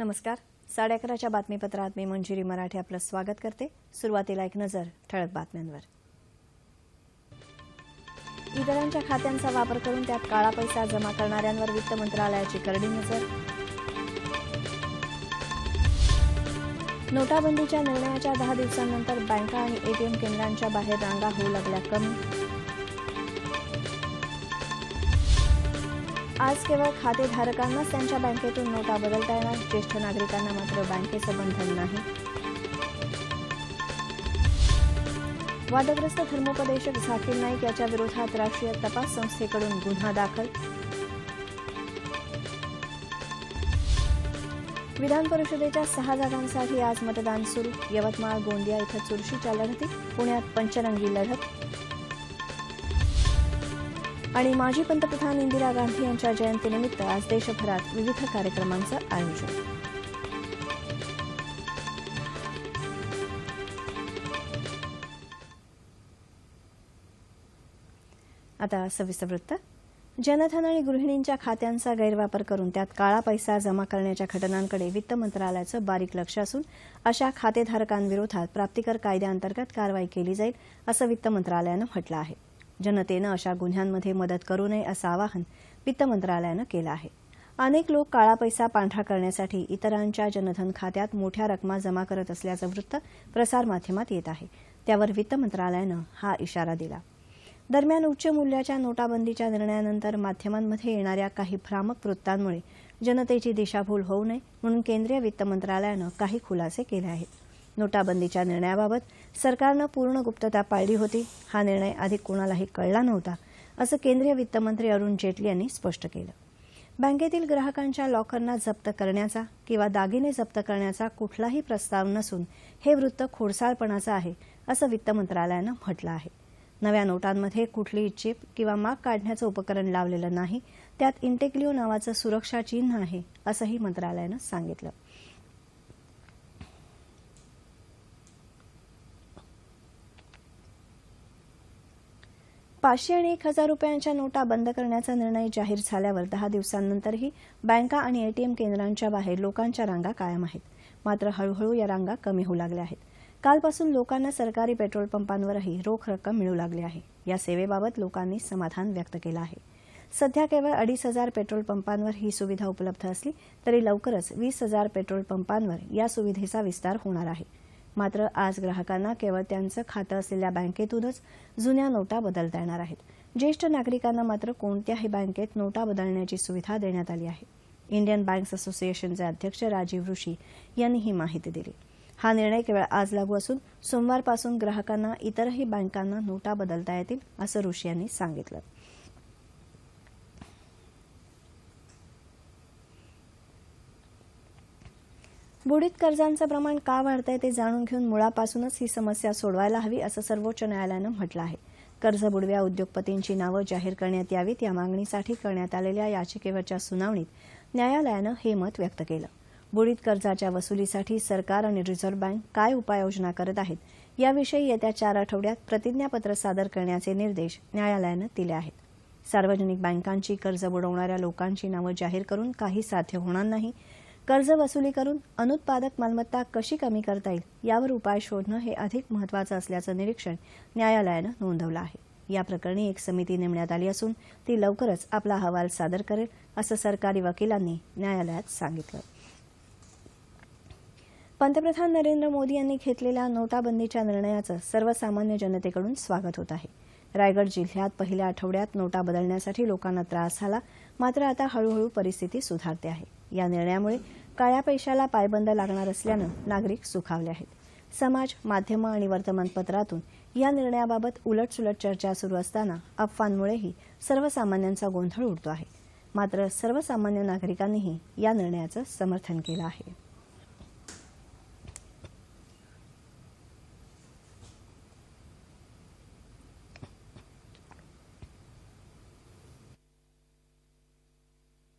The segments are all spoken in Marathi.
नमस्कार. साडे अकराच्या बातमीपत्रात मी मंजिरी मराठे आपलं स्वागत करते. सुरुवातीला एक नजर ठळक बातम्यांवर. इतरांच्या खात्यांचा वापर करून त्यात काळा पैसा जमा करणाऱ्यांवर वित्त मंत्रालयाची करडी नजर. नोटाबंदीच्या निर्णयाच्या दहा दिवसांनंतर बँका आणि एटीएम केंद्रांच्या बाहेर रांगा होऊ लागल्या कमी. आज केवळ खातेधारकांनाच त्यांच्या बँकेतून नोटा बदलता येणार ज्येष्ठ नागरिकांना मात्र बँकेचं बंधन नाही. वादग्रस्त धर्मोपदेशक झाकीर नाईक याच्या विरोधात राष्ट्रीय तपास संस्थेकडून गुन्हा दाखल. विधान परिषदेच्या सहा जागांसाठी आज मतदान सुरू. यवतमाळ गोंदिया इथं चुरशीच्या लढती पुण्यात पंचरंगी लढत. आणि माजी पंतप्रधान इंदिरा गांधी यांच्या जयंतीनिमित्त आज देशभरात विविध कार्यक्रमांचं आयोजन. आता सविस्तर वृत्त जनधन आणि गृहिणींच्या खात्यांचा गैरवापर करून त्यात काळा पैसा जमा करण्याच्या घटनांकडे वित्त मंत्रालयाचं बारीक लक्ष असून अशा खातेधारकांविरोधात प्राप्तिकर कायद्याअंतर्गत कारवाई केली जाईल असं वित्त मंत्रालयानं म्हटलं आहे. जनतेनं अशा गुन्ह्यांमध्ये मदत करू नये असं आवाहन वित्त मंत्रालयानं केलं आहे. अनेक लोक काळा पैसा पांढरा करण्यासाठी इतरांच्या जनधन खात्यात मोठ्या रकमा जमा करत असल्याचं वृत्त प्रसारमाध्यमात येत आहे. त्यावर वित्त मंत्रालयानं हा इशारा दिला. दरम्यान उच्च मूल्याच्या नोटाबंदीच्या निर्णयानंतर माध्यमांमध्ये येणाऱ्या काही भ्रामक वृत्तांमुळे जनतेची दिशाभूल होऊ नये म्हणून केंद्रीय वित्त मंत्रालयानं काही खुलासे केले आहेत. नोटाबंदीच्या निर्णयाबाबत सरकारनं पूर्ण गुप्तता पाळली होती. हा निर्णय अधिक कोणालाही कळला नव्हता असं केंद्रीय वित्तमंत्री अरुण जेटली यांनी स्पष्ट केलं. बँकेतील ग्राहकांच्या लॉकरना जप्त करण्याचा किंवा दागिने जप्त करण्याचा कुठलाही प्रस्ताव नसून हे वृत्त खोडसाळपणाचं आहे असं वित्त मंत्रालयानं म्हटलं आहे. नव्या नोटांमध्ये कुठलीही चिप किंवा माग काढण्याचं उपकरण लावलेलं नाही त्यात इंटेक्लिओ नावाचं सुरक्षा चिन्ह आहे असंही मंत्रालयानं सांगितलं. पाचशे आणि एक हजार रुपयांच्या नोटा बंद करण्याचा निर्णय जाहीर झाल्यावर दहा दिवसांनंतरही बँका आणि एटीएम केंद्रांच्या बाहेर लोकांच्या रांगा कायम आहेत. मात्र हळूहळू या रांगा कमी होऊ लागल्या आहेत. कालपासून लोकांना सरकारी पेट्रोल पंपांवरही रोख रक्कम मिळू लागली आहे. या सेवेबाबत लोकांनी समाधान व्यक्त केलं आहे. सध्या केवळ अडीच हजार पेट्रोल पंपांवर ही सुविधा उपलब्ध असली तरी लवकरच वीस हजार पेट्रोल पंपांवर या सुविधेचा विस्तार होणार आहे. मात्र आज ग्राहकांना केवळ त्यांचं खातं असलेल्या बँकेतूनच जुन्या नोटा बदलता येणार आहेत. ज्येष्ठ नागरिकांना मात्र कोणत्याही बँकेत नोटा बदलण्याची सुविधा देण्यात आली आहे. इंडियन बँक्स असोसिएशनचे अध्यक्ष राजीव ऋषी यांनी ही माहिती दिली. हा निर्णय केवळ आज लागू असून सोमवारपासून ग्राहकांना इतरही बँकांना नोटा बदलता येतील असं ऋषी यांनी सांगितलं. बुडीत कर्जांचं प्रमाण का वाढतंय ते जाणून घेऊन मुळापासूनच ही समस्या सोडवायला हवी असं सर्वोच्च न्यायालयानं म्हटलं आहे. कर्ज बुडव्या उद्योगपतींची नावं जाहीर करण्यात यावीत या मागणीसाठी करण्यात आलेल्या याचिकेवरच्या सुनावणीत न्यायालयानं हे मत व्यक्त केलं. बुडीत कर्जाच्या वसुलीसाठी सरकार आणि रिझर्व्ह बँक काय उपाययोजना करत आहेत याविषयी येत्या चार आठवड्यात प्रतिज्ञापत्र सादर करण्याचे निर्देश न्यायालयानं दिले आहेत. सार्वजनिक बँकांची कर्ज बुडवणाऱ्या लोकांची नावं जाहीर करून काही साध्य होणार नाही कर्ज वसुली करून अनुत्पादक मालमत्ता कशी कमी करता येईल यावर उपाय शोधणं हे अधिक महत्वाचं असल्याचं निरीक्षण न्यायालयानं नोंदवलं आहे. या प्रकरणी एक समिती नेमण्यात आली असून ती लवकरच आपला अहवाल सादर करेल असं सरकारी वकिलांनी न्यायालयात सांगितलं. पंतप्रधान नरेंद्र मोदी यांनी घेतलेल्या नोटाबंदीच्या निर्णयाचं सर्वसामान्य जनतेकडून स्वागत होत आहे. रायगड जिल्ह्यात पहिल्या आठवड्यात नोटा बदलण्यासाठी लोकांना त्रास झाला मात्र आता हळूहळू परिस्थिती सुधारते आहे. या निर्णयामुळे काळ्या पैशाला पायबंद लागणार असल्यानं नागरिक सुखावले आहेत. समाज माध्यमं आणि वर्तमानपत्रातून या निर्णयाबाबत उलटसुलट चर्चा सुरू असताना अफवांमुळेही सर्वसामान्यांचा गोंधळ उडतो आहे. मात्र सर्वसामान्य नागरिकांनीही या निर्णयाचं समर्थन केलं आहे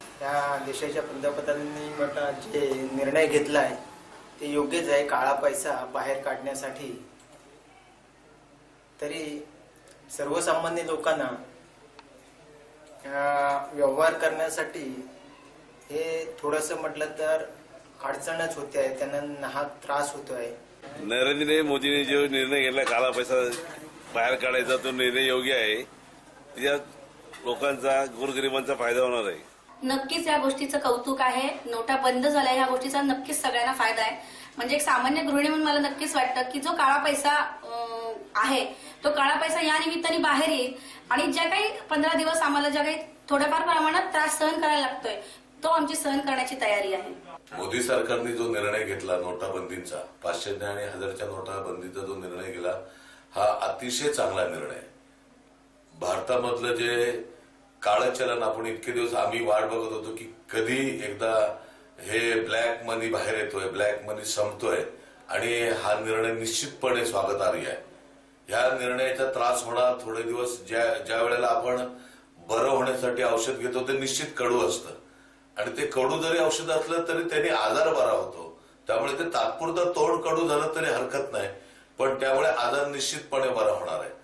त्या देशाच्या पंतप्रधानांनी म्हटलं जे निर्णय घेतला आहे ते योग्यच आहे काळा पैसा बाहेर काढण्यासाठी तरी सर्वसामान्य लोकांना व्यवहार करण्यासाठी हे थोडंसं म्हटलं तर अडचणच होते आहे. त्यांना हा त्रास होतोय नरेंद्र मोदींनी जो निर्णय घेतला काळा पैसा बाहेर काढायचा तो निर्णय योग्य आहे. त्याच्यात लोकांचा गोरगरिबांचा फायदा होणार आहे. नक्कीच या गोष्टीचं कौतुक आहे. नोटा बंद झाल्या ह्या गोष्टीचा नक्कीच सगळ्यांना फायदा आहे. म्हणजे एक सामान्य गृहिणी म्हणून मला नक्कीच वाटतं की जो काळा पैसा आहे तो काळा पैसा या निमित्ताने बाहेर येईल आणि ज्या काही पंधरा दिवस आम्हाला ज्या काही थोड्याफार प्रमाणात त्रास सहन करायला लागतोय तो आमची सहन करण्याची तयारी आहे. मोदी सरकारने जो निर्णय घेतला नोटाबंदीचा पाचशे आणि हजारच्या नोटाबंदीचा जो निर्णय केला हा अतिशय चांगला निर्णय. भारतामधलं जे काळं चलन आपण इतके दिवस आम्ही वाट बघत होतो की कधी एकदा हे ब्लॅक मनी बाहेर येतोय ब्लॅक मनी संपतोय. आणि हा निर्णय निश्चितपणे स्वागतार्ह आहे. ह्या निर्णयाचा त्रास होणार थोडे दिवस ज्या ज्या वेळेला आपण बरं होण्यासाठी औषध घेतो ते निश्चित कडू असतं. आणि ते कडू जरी औषध असलं तरी त्याने आजार बरा होतो. त्यामुळे ते तात्पुरतं तोंड कडू झालं तरी हरकत नाही. पण त्यामुळे आजार निश्चितपणे बरा होणार आहे.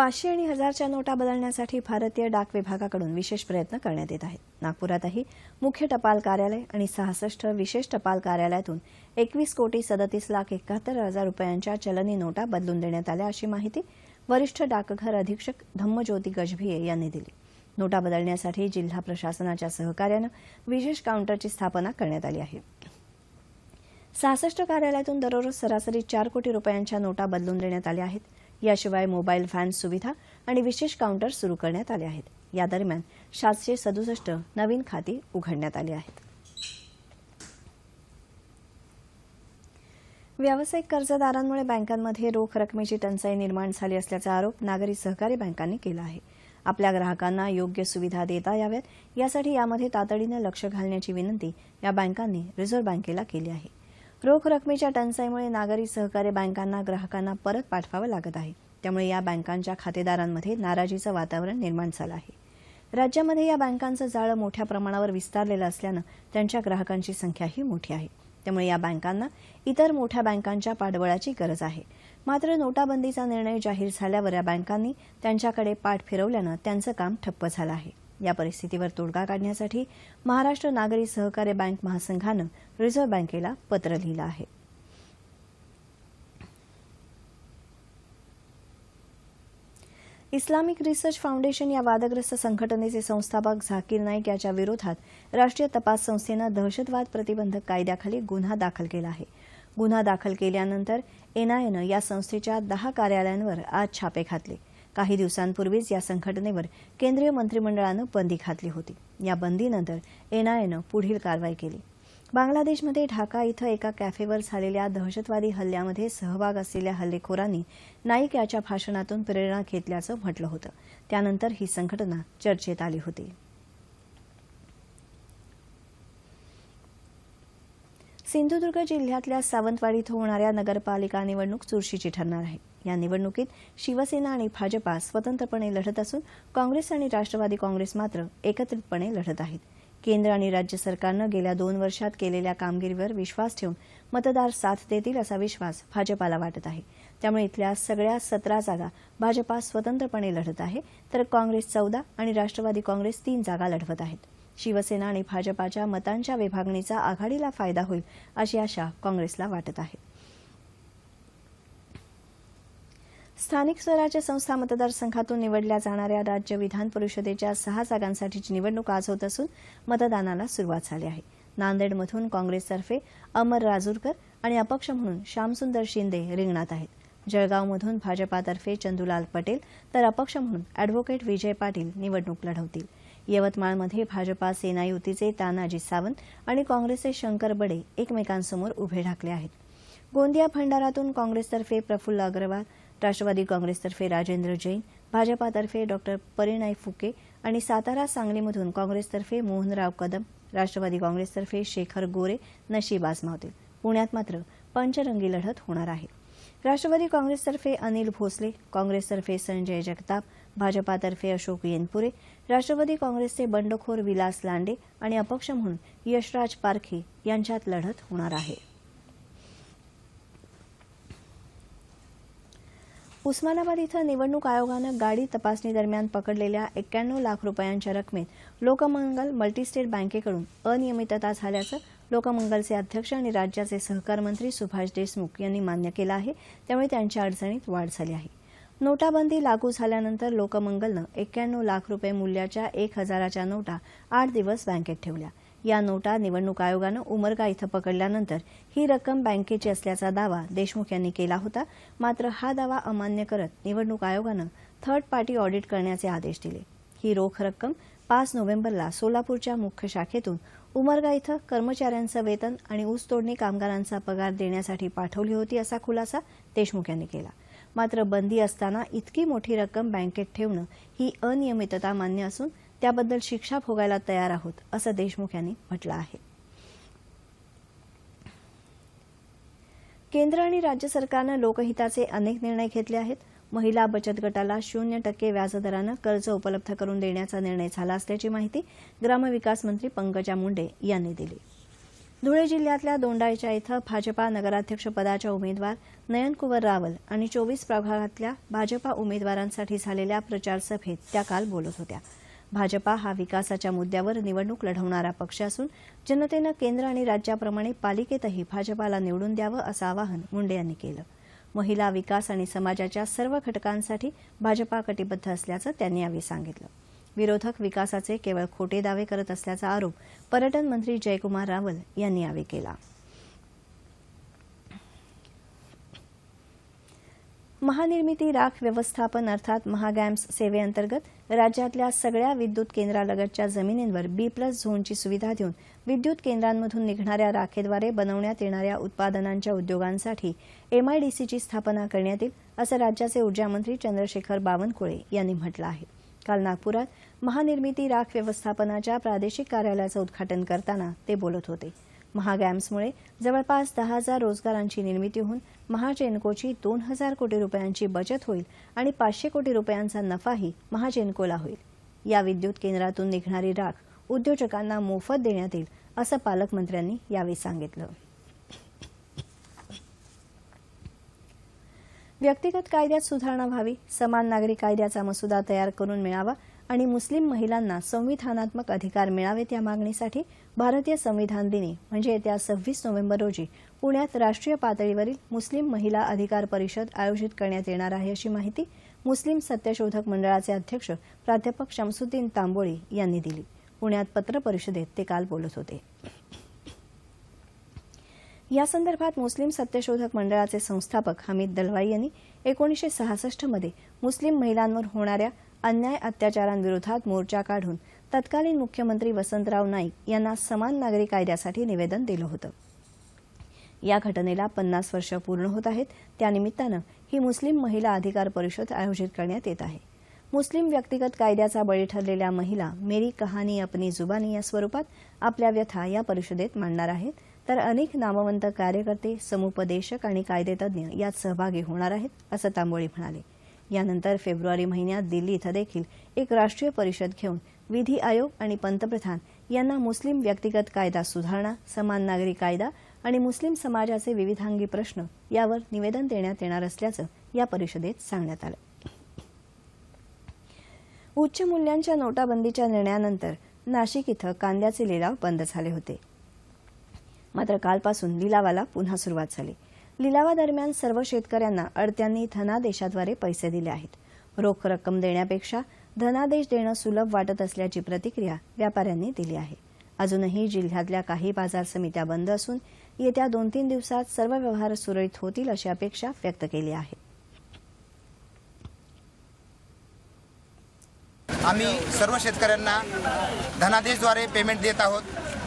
पाचशे आणि हजारच्या नोटा बदलण्यासाठी भारतीय डाक विभागाकडून विशेष प्रयत्न करण्यात येत आहेत. नागपुरातही मुख्य टपाल कार्यालय आणि सहासष्ट विशेष टपाल कार्यालयातून एकवीस कोटी सदतीस लाख एकाहत्तर हजार रुपयांच्या चलनी नोटा बदलून देण्यात आल्या अशी माहिती वरिष्ठ डाकघर अधीक्षक धम्मज्योती गजभिये यांनी दिली. नोटा बदलण्यासाठी जिल्हा प्रशासनाच्या सहकार्यानं विशेष काउंटरची स्थापना करण्यात आली आहे. सहासष्ट कार्यालयातून दररोज सरासरी चार कोटी रुपयांच्या नोटा बदलून देण्यात आल्या आहेत. याशिवाय मोबाईल व्हॅन सुविधा आणि विशेष काउंटर सुरू करण्यात आले आहेत. या दरम्यान सातशे सदुसष्ट नवीन खाती उघडण्यात आली आहेत. व्यावसायिक कर्जदारांमुळे बँकांमध्ये रोख रकमेची टंचाई निर्माण झाली असल्याचा आरोप नागरी सहकारी बँकांनी केला आहे. आपल्या ग्राहकांना योग्य सुविधा देता याव्यात यासाठी यामध्ये तातडीनं लक्ष घालण्याची विनंती या बँकांनी रिझर्व्ह बँकेला केली आहे. रोख रकमेच्या टंचाईमुळे नागरी सहकारी बँकांना ग्राहकांना परत पाठवावं लागत आहे. त्यामुळे या बँकांच्या खातेदारांमध्ये नाराजीचं वातावरण निर्माण झालं आहे. राज्यामध्ये या बँकांचं जाळं मोठ्या प्रमाणावर विस्तारलेलं असल्यानं त्यांच्या ग्राहकांची संख्याही मोठी आहे. त्यामुळे या बँकांना इतर मोठ्या बँकांच्या पाठबळाची गरज आहे. मात्र नोटाबंदीचा निर्णय जाहीर झाल्यावर या बँकांनी त्यांच्याकडे पाठ फिरवल्यानं त्यांचं काम ठप्प झालं आहे. या परिस्थितीवर तोडगा काढण्यासाठी महाराष्ट्र नागरी सहकार्य बँक महासंघानं रिझर्व्ह बँकेला पत्र लिहिलं आहे. इस्लामिक रिसर्च फाउंडेशन या वादग्रस्त संघटनेचे संस्थापक झाकीर नाईक याच्या विरोधात राष्ट्रीय तपास संस्थेनं दहशतवाद प्रतिबंधक कायद्याखाली गुन्हा दाखल केला आहे. गुन्हा दाखल केल्यानंतर एनआयएनं या संस्थेच्या दहा कार्यालयांवर आज छापे घातले. काही दिवसांपूर्वीच या संघटनेवर केंद्रीय मंत्रिमंडळानं बंदी घातली होती. या बंदीनंतर एनआयएनं पुढील कारवाई केली. बांगलादेशमध्ये ढाका इथं एका कॅफेवर झालेल्या दहशतवादी हल्ल्यामध्ये सहभाग असलेल्या हल्लेखोरांनी नाईक याच्या भाषणातून प्रेरणा घेतल्याचं म्हटलं होतं. त्यानंतर ही संघटना चर्चेत आली होती. सिंधुदुर्ग जिल्ह्यातल्या सावंतवाडी इथं होणाऱ्या नगरपालिका निवडणूक चुरशीची ठरणार आहे. या निवडणुकीत शिवसेना आणि भाजपा स्वतंत्रपणे लढत असून काँग्रेस आणि राष्ट्रवादी काँग्रेस मात्र एकत्रितपणे लढत आहेत. केंद्र आणि राज्य सरकारनं गेल्या दोन वर्षात केलेल्या कामगिरीवर विश्वास ठेवून मतदार साथ देतील असा विश्वास भाजपाला वाटत आहे. त्यामुळे इथल्या सगळ्या सतरा जागा भाजपा स्वतंत्रपणे लढत आहे तर काँग्रेस चौदा आणि राष्ट्रवादी काँग्रेस तीन जागा लढवत आहेत. शिवसेना आणि भाजपाच्या मतांच्या विभागणीचा आघाडीला फायदा होईल अशी आशा काँग्रेसला वाटत आहे. स्थानिक स्वराज्य संस्था मतदारसंघातून निवडल्या जाणाऱ्या राज्य विधान परिषदेच्या सहा जागांसाठीची निवडणूक आज होत असून मतदानाला सुरुवात झाली आहे. नांदेडमधून काँग्रेसतर्फे अमर राजूरकर आणि अपक्ष म्हणून श्यामसुंदर शिंदे रिंगणात आहेत. जळगावमधून भाजपातर्फे चंदुलाल पटेल तर अपक्ष म्हणून अॅडव्होकेट विजय पाटील निवडणूक लढवतील. यवतमाळमध्ये भाजपा सेना युतीचे तानाजी सावंत आणि काँग्रेसचे शंकर बडे एकमेकांसमोर उभे ठाकले आहेत. गोंदिया भंडारातून काँग्रेसतर्फे प्रफुल्ल अग्रवाल राष्ट्रवादी काँग्रेसतर्फे राजेंद्र जैन भाजपातर्फे डॉक्टर परिणय फुके आणि सातारा सांगलीमधून काँग्रेसतर्फे मोहनराव कदम राष्ट्रवादी काँग्रेसतर्फे शेखर गोरे नशीब आजमावतील. पुण्यात मात्र पंचरंगी लढत होणार आहे. राष्ट्रवादी काँग्रेसतर्फे अनिल भोसले काँग्रेसतर्फे संजय जगताप भाजपातर्फे अशोक येनपुरे राष्ट्रवादी काँग्रेसचे बंडखोर विलास लांडे आणि अपक्ष म्हणून यशराज पारखे यांच्यात लढत होणार आहे. उस्मानाबाद इथं निवडणूक आयोगानं गाडी तपासणी दरम्यान पकडलेल्या एक्क्याण्णव लाख रुपयांच्या रकमेत लोकमंगल मल्टीस्टेट बँकेकडून अनियमितता झाल्याचं लोकमंगलचे अध्यक्ष आणि राज्याचे सहकार मंत्री सुभाष देशमुख यांनी मान्य केलं आहे. त्यामुळे त्यांच्या अडचणीत वाढ झाली आहे. नोटाबंदी लागू झाल्यानंतर लोकमंगलनं एक्क्याण्णव लाख रुपये मूल्याच्या एक हजाराच्या नोटा आठ दिवस बँकेत ठेवल्या. या नोटा निवडणूक आयोगानं उमरगा इथं पकडल्यानंतर ही रक्कम बँकेची असल्याचा दावा देशमुख यांनी केला होता. मात्र हा दावा अमान्य करत निवडणूक आयोगानं थर्ड पार्टी ऑडिट करण्याचे आदेश दिले. ही रोख रक्कम पाच नोव्हेंबरला सोलापूरच्या मुख्य शाखेतून उमरगा इथं कर्मचाऱ्यांचं वेतन आणि ऊसतोडणी कामगारांचा पगार देण्यासाठी पाठवली होती असा खुलासा देशमुख यांनी केला. मात्र बंदी असताना इतकी मोठी रक्कम बँकेत ठेवणं ही अनियमितता मान्य असून त्याबद्दल शिक्षा भोगायला तयार आहोत असं देशमुख यांनी म्हटलं आहे. केंद्र आणि राज्य सरकारनं लोकहिताचे अनेक निर्णय घेतले आहेत. महिला बचत गटाला शून्य टक्के व्याजदरानं कर्ज उपलब्ध करून देण्याचा निर्णय झाला असल्याची माहिती ग्रामविकास मंत्री पंकजा मुंडे यांनी दिली. धुळे जिल्ह्यातल्या दोंडाईच्या इथं भाजपा नगराध्यक्षपदाच्या उमेदवार नयनकुवर रावल आणि चोवीस प्रभागातल्या भाजपा उमेदवारांसाठी झालेल्या प्रचारसभेत त्या काल बोलत होत्या. भाजपा हा विकासाच्या मुद्द्यावर निवडणूक लढवणारा पक्ष असून जनतेनं केंद्र आणि राज्याप्रमाणे पालिकेतही भाजपाला निवडून द्यावं असं आवाहन मुंडे यांनी केलं. महिला विकास आणि समाजाच्या सर्व घटकांसाठी भाजपा कटिबद्ध असल्याचं त्यांनी यावेळी सांगितलं. विरोधक विकासाचे केवळ खोटे दावे करत असल्याचा आरोप पर्यटन मंत्री जयकुमार रावल यांनी यावेळी केला. महानिर्मिती राख व्यवस्थापन अर्थात महागॅम्स सेवेअंतर्गत राज्यातल्या सगळ्या विद्युत केंद्रालगतच्या जमिनींवर बी प्लस झोनची सुविधा देऊन विद्युत केंद्रांमधून निघणाऱ्या राखेद्वारे बनवण्यात येणाऱ्या उत्पादनांच्या उद्योगांसाठी एमआयडीसीची स्थापना करण्यात येईल असं राज्याचे ऊर्जामंत्री चंद्रशेखर बावनकुळे यांनी म्हटलं आहे. काल नागपुरात महानिर्मिती राख व्यवस्थापनाच्या प्रादेशिक कार्यालयाचं उद्घाटन करताना ते बोलत होते. महागॅम्समुळे जवळपास दहा हजार रोजगारांची निर्मिती होऊन महाजेनकोची दोन हजार कोटी रुपयांची बचत होईल आणि पाचशे कोटी रुपयांचा नफाही महाजेनकोला होईल. या विद्युत केंद्रातून निघणारी राख उद्योजकांना मोफत देण्यात येईल असं पालकमंत्र्यांनी यावेळी सांगितलं. व्यक्तिगत कायद्यात सुधारणा व्हावी समान नागरी कायद्याचा मसुदा तयार करून मिळावा आणि मुस्लिम महिलांना संविधानात्मक अधिकार मिळावेत या मागणीसाठी भारतीय संविधान दिनी म्हणजे येत्या सव्वीस नोव्हेंबर रोजी पुण्यात राष्ट्रीय पातळीवरील मुस्लिम महिला अधिकार परिषद आयोजित करण्यात येणार आहे अशी माहिती मुस्लिम सत्यशोधक मंडळाचे अध्यक्ष प्राध्यापक शमसुद्दीन तांबोळी यांनी दिली. पुण्यात पत्रपरिषदेत ते काल बोलत होते. या संदर्भात मुस्लिम सत्यशोधक मंडळाचे संस्थापक हमीद दलवाई यांनी एकोणीसशे सहासष्टमध्ये मुस्लिम महिलांवर होणाऱ्या अन्याय अत्याचारांविरोधात मोर्चा काढून तत्कालीन मुख्यमंत्री वसंतराव नाईक यांना समान नागरी कायद्यासाठी निवेदन दिलं होतं. या घटनेला पन्नास वर्ष पूर्ण होत आहेत. त्यानिमित्तानं ही मुस्लिम महिला अधिकार परिषद आयोजित करण्यात येत आहे. मुस्लिम व्यक्तिगत कायद्याचा बळी ठरलेल्या महिला मेरी कहाणी अपनी जुबानी या स्वरूपात आपल्या व्यथा या परिषदेत मांडणार आहेत. तर अनेक नामवंत कार्यकर्ते समुपदेशक आणि कायदेतज्ञ यात सहभागी होणार आहेत असं तांबोळी म्हणाले. यानंतर फेब्रुवारी महिन्यात दिल्ली इथं देखील एक राष्ट्रीय परिषद घेऊन विधी आयोग आणि पंतप्रधान यांना मुस्लिम व्यक्तिगत कायदा सुधारणा समान नागरी कायदा आणि मुस्लिम समाजाचे विविधांगी प्रश्न यावर निवेदन देण्यात येणार असल्याचं या परिषदेत सांगण्यात आलं. उच्च मूल्यांच्या नोटाबंदीच्या निर्णयानंतर नाशिक इथं कांद्याचे लिलाव बंद झाले होते. मात्र कालपासून लिलावाला पुन्हा सुरुवात झाली. लिलावादरम्यान सर्व शेतकऱ्यांना अडत्यांनी धनादेशाद्वारे पैसे दिले आहेत. रोख रक्कम देण्यापेक्षा धनादेश देणं सुलभ वाटत असल्याची प्रतिक्रिया व्यापाऱ्यांनी दिली आहे. अजूनही जिल्ह्यातल्या काही बाजार समित्या बंद असून येत्या दोन तीन दिवसात सर्व व्यवहार सुरळीत होतील अशी अपेक्षा व्यक्त केली आहे. आम्ही सर्व शेतकऱ्यांना धनादेशद्वारे पेमेंट देत आहोत.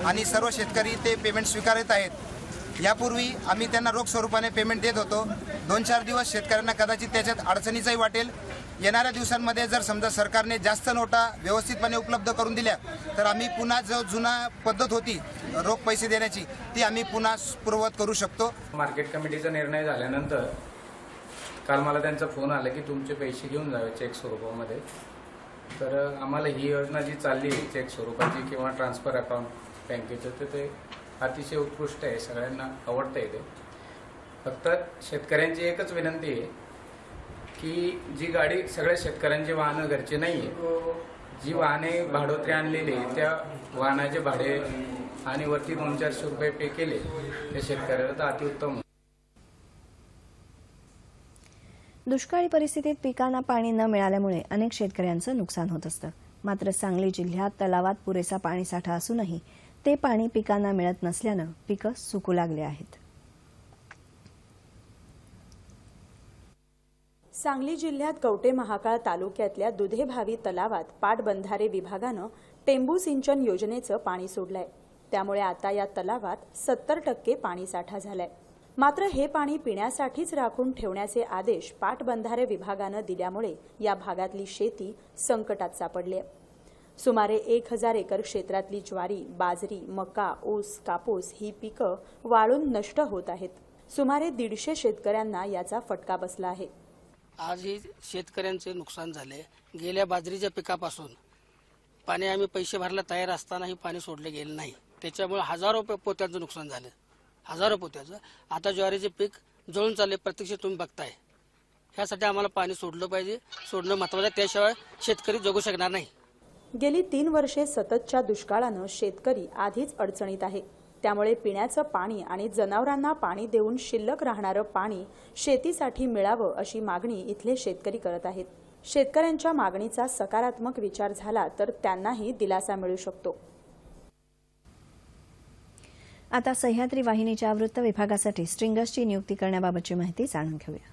आणि सर्व शेतकरी ते पेमेंट स्वीकारत आहेत. यापूर्वी आम्ही त्यांना रोख स्वरूपाने पेमेंट देत होतो. दोन चार दिवस शेतकऱ्यांना कदाचित त्याच्यात अडचणीचाही वाटेल. येणाऱ्या दिवसांमध्ये जर समजा सरकारने जास्त नोटा व्यवस्थितपणे उपलब्ध करून दिल्या तर आम्ही पुन्हा जो जुना पद्धत होती रोख पैसे देण्याची ती आम्ही पुन्हा पूर्ववत करू शकतो. मार्केट कमिटीचा निर्णय झाल्यानंतर काल मला त्यांचा फोन आला की तुमचे पैसे घेऊन जावे चेक स्वरूपामध्ये. तर आम्हाला ही योजना जी चालली चेक स्वरूपाची किंवा ट्रान्सफर अकाउंट बँकेचं. तर ते अतिशय उत्कृष्ट आहे सगळ्यांना आवडतं आहे ते. फक्त शेतकऱ्यांची एकच विनंती आहे की जी गाडी सगळ्या शेतकऱ्यांची वाहनं घरची नाही आहे जी वाहने भाडोत्री आणलेली त्या वाहनाचे भाडे आणि वरती दोन चारशे रुपये पे केले त्या शेतकऱ्याला तर अतिउत्तम. दुष्काळी परिस्थितीत पिकांना पाणी न मिळाल्यामुळे अनेक शेतकऱ्यांचं नुकसान होत असतं. मात्र सांगली जिल्ह्यात तलावात पुरेसा पाणीसाठा असूनही ते पाणी पिकांना मिळत नसल्यानं पिकं सुकू लागले आहेत. सांगली जिल्ह्यात कवटे महाकाळ तालुक्यातल्या दुधेभावी तलावात पाटबंधारे विभागानं टेंबू सिंचन योजनेचं पाणी सोडलंय. त्यामुळे आता या तलावात सत्तर टक्के पाणीसाठा झालाय. मात्र हे पाणी पिण्यासाठीच राखून ठेवण्याचे आदेश पाटबंधारे विभागानं दिल्यामुळे या भागातली शेती संकटात सापडली आहे सुमारे एक हजार एकर क्षेत्रातली ज्वारी बाजरी मका ऊस कापूस ही पिकं वाळून नष्ट होत आहेत. सुमारे दीडशे शेतकऱ्यांना याचा फटका बसला आहे. आज ही शेतकऱ्यांचे नुकसान झाले. गेल्या बाजरीच्या पिकापासून पाणी आम्ही पैसे भरायला तयार असतानाही पाणी सोडले गेले नाही. त्याच्यामुळे हजारो पे- पोत्यांचं नुकसान झालं. हजारो पोत्याचं. आता ज्वारीचे पीक जळून चालले प्रत्यक्ष तुम्ही बघताय. ह्यासाठी आम्हाला पाणी सोडलं पाहिजे. सोडणं महत्वाचं आहे. त्याशिवाय शेतकरी जगू शकणार नाही. गेली तीन वर्षे सततच्या दुष्काळानं शेतकरी आधीच अडचणीत आहे. त्यामुळे पिण्याचं पाणी आणि जनावरांना पाणी देऊन शिल्लक राहणारं पाणी शेतीसाठी मिळावं अशी मागणी इथले शेतकरी करत आहेत. शेतकऱ्यांच्या मागणीचा सकारात्मक विचार झाला तर त्यांनाही दिलासा मिळू शकतो. आता सह्याद्री वाहिनीच्या वृत्त विभागासाठी स्ट्रिंगर्सची नियुक्ती करण्याबाबतची माहिती जाणून घेऊया.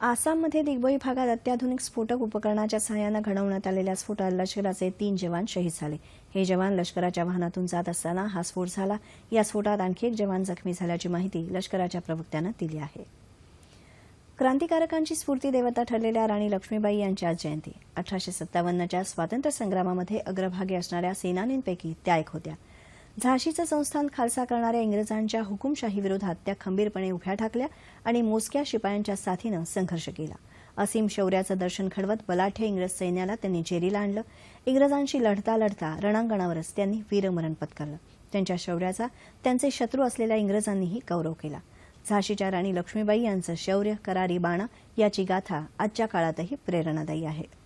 आसाममध्ये दिग्बई भागात अत्याधुनिक स्फोटक उपकरणाच्या सहाय्यानं घडवण्यात आलेल्या स्फोटात लष्कराचे तीन जवान शहीद झाले. हे जवान लष्कराच्या वाहनातून जात असताना हा स्फोट झाला. या स्फोटात आणखी एक जवान जखमी झाल्याची माहिती लष्कराच्या प्रवक्त्यानं दिली आहे. क्रांतिकारकांची स्फूर्ती देवता ठरलेल्या राणी लक्ष्मीबाई यांची आज जयंती. अठराशे सत्तावन्नच्या स्वातंत्र्य संग्रामामध्ये अग्रभागी असणाऱ्या सेनानींपैकी त्या एक होत्या. झाशीचं संस्थान खालसा करणाऱ्या इंग्रजांच्या हुकुमशाही विरोधात त्या खंबीरपणे उभ्या ठाकल्या आणि मोजक्या शिपायांच्या साथीनं संघर्ष केला. असीम शौर्याचं दर्शन घडवत बलाठ्य इंग्रज सैन्याला त्यांनी जेरीला आणलं. इंग्रजांशी लढता लढता रणांगणावरच त्यांनी वीरमरण पत्करलं. त्यांच्या शौर्याचा त्यांचे शत्रू असलेल्या इंग्रजांनीही गौरव केला. झाशीच्या राणी लक्ष्मीबाई यांचं शौर्य करारी बाणा याची गाथा आजच्या काळातही प्रेरणादायी आहे.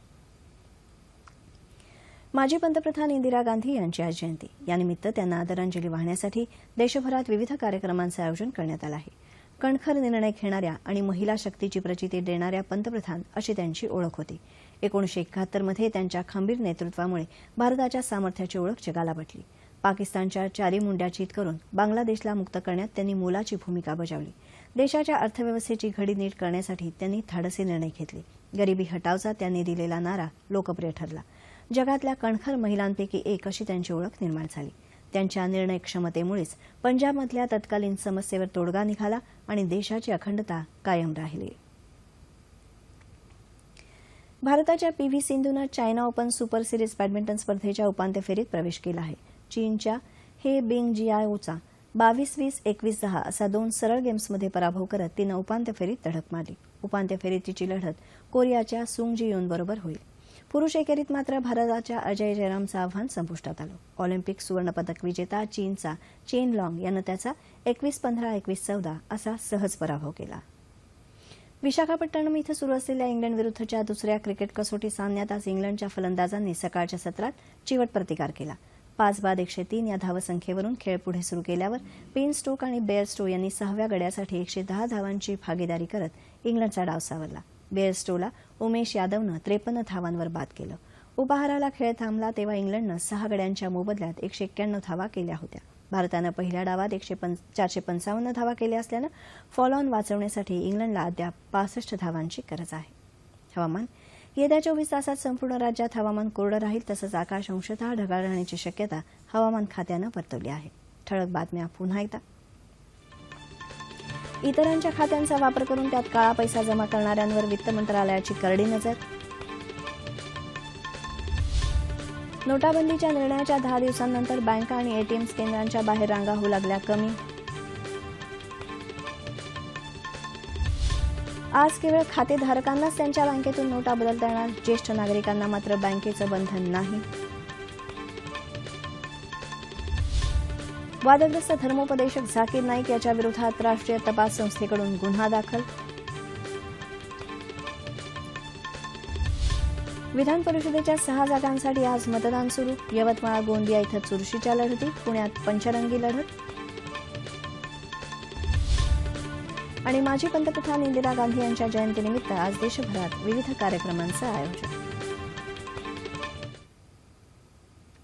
माजी पंतप्रधान इंदिरा गांधी यांची आज जयंती. यानिमित्त त्यांना आदरांजली वाहण्यासाठी देशभरात विविध कार्यक्रमांचं आयोजन करण्यात आलं आहे. कणखर निर्णय घेणाऱ्या आणि महिला शक्तीची प्रचिती देणाऱ्या पंतप्रधान अशी त्यांची ओळख होती. एकोणीशे एकाहत्तरमध्ये त्यांच्या खंबीर नेतृत्वामुळे भारताच्या सामर्थ्याची ओळख जगाला पटली. पाकिस्तानच्या चारी मुंड्या चित करून बांगलादेशला मुक्त करण्यात त्यांनी मोलाची भूमिका बजावली. देशाच्या अर्थव्यवस्थेची घडी नीट करण्यासाठी त्यांनी धाडसी निर्णय घेतले. गरिबी हटावचा त्यांनी दिलेला नारा लोकप्रिय ठरला. जगातल्या कणखर महिलांपैकी एक अशी त्यांची ओळख निर्माण झाली. त्यांच्या निर्णय क्षमतेमुळेच पंजाबमधल्या तत्कालीन समस्येवर तोडगा निघाला आणि देशाची अखंडता कायम राहिली. भारताच्या पी व्ही सिंधूनं China open super series badminton स्पर्धेच्या उपांत्य फेरीत प्रवेश केला आहे. चीनच्या हे बिंग जियाओचा बावीस वीस एकवीस दहा असा दोन सरळ गेम्समध्ये पराभव करत तिनं उपांत्य फेरीत धडक मारली. उपांत्य फेरीत तिची लढत कोरियाच्या सुंग जी योनबरोबर होईल. पुरुष एकेरीत मात्र भारताच्या अजय जयरामचं आव्हान संपुष्टात आलं. ऑलिम्पिक सुवर्णपदक विजेता चीनचा चेन लाँग यानं त्याचा एकवीस पंधरा एकवीस चौदा असा सहज पराभव केला. विशाखापट्टणम इथं सुरू असलेल्या इंग्लंड विरुद्धच्या दुसऱ्या क्रिकेट कसोटी सामन्यात आज इंग्लंडच्या फलंदाजांनी सकाळच्या सत्रात चिवट प्रतिकार केला. पाच बाद एकशे तीन या धावसंख्येवरून खेळ पुढे सुरू केल्यावर पेन स्टोक आणि बेअर स्टो यांनी सहाव्या गड्यासाठी एकशे दहा धावांची भागीदारी करत इंग्लंडचा डाव सावरला. बेअर स्टोला उमेश यादवनं त्रेपन्न धावांवर बाद केलं. उपहाराला खेळ थांबला तेव्हा इंग्लंडनं सहा गड्यांच्या मोबदल्यात एकशे एक्क्याण्णव धावा केल्या होत्या. भारतानं पहिल्या डावात एकशे चारशे पंचावन्न धावा केल्या असल्यानं फॉल ऑन वाचवण्यासाठी इंग्लंडला अद्याप पासष्ट धावांची गरज आहे. हवामान येत्या चोवीस तासात संपूर्ण राज्यात हवामान कोरडं राहील तसंच आकाश अंशतः ढगाळ राहण्याची शक्यता हवामान खात्यानं वर्तवली आहे. ठळक बातम्या पुन्हा एकदा. इतरांच्या खात्यांचा वापर करून त्यात काळा पैसा जमा करणाऱ्यांवर वित्त मंत्रालयाची करडी नजर. नोटाबंदीच्या निर्णयाच्या दहा दिवसांनंतर बँका आणि एटीएम केंद्रांच्या बाहेर रांगा होऊ लागल्या कमी. आज केवळ खातेधारकांनाच त्यांच्या बँकेतून नोटा बदलता येणार ज्येष्ठ नागरिकांना मात्र बँकेचं बंधन नाही. वादग्रस्त धर्मोपदेशक झाकीर नाईक याच्या विरोधात राष्ट्रीय तपास संस्थेकडून गुन्हा दाखल. विधान परिषदेच्या सहा जागांसाठी आज मतदान सुरू. यवतमाळ गोंदिया इथं चुरशीच्या लढती पुण्यात पंचरंगी लढत. आणि माजी पंतप्रधान इंदिरा गांधी यांच्या जयंतीनिमित्त आज देशभरात विविध कार्यक्रमांचं आयोजन.